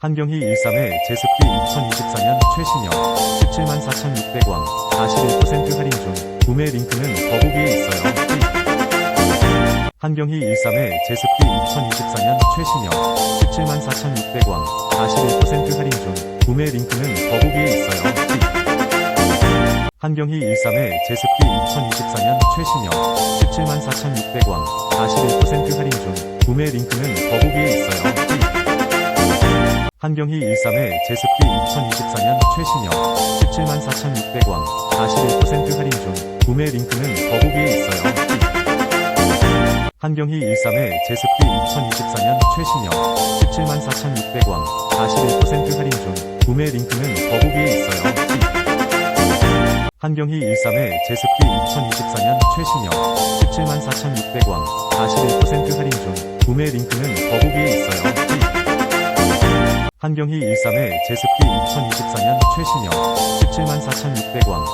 한경희 13회 제습기 2024년 최신형 17만 4,600원 41% 할인 중 구매 링크는 더보기에 있어요. 한경희 13회 제습기 2024년 최신형 17만 4,600원 41% 할인 중 구매 링크는 더보기에 있어요. 한경희 13회 제습기 2024년 최신형 17만 4,600원 41% 할인 중 구매 링크는 더보기에 있어요. 한경희 13회 제습기 2024년 최신형 17만 4,600원 41% 할인 중 구매 링크는 더보기에 있어요. 한경희 13회 제습기 2024년 최신형 17만 4,600원 41% 할인 중 구매 링크는 더보기에 있어요. 한경희 13회 제습기 2024년 최신형 17만 4,600원 41% 할인 중 구매 링크는 더보기에 있어요. 한경희 13회 제습기 2024년 최신형 17만 4,600원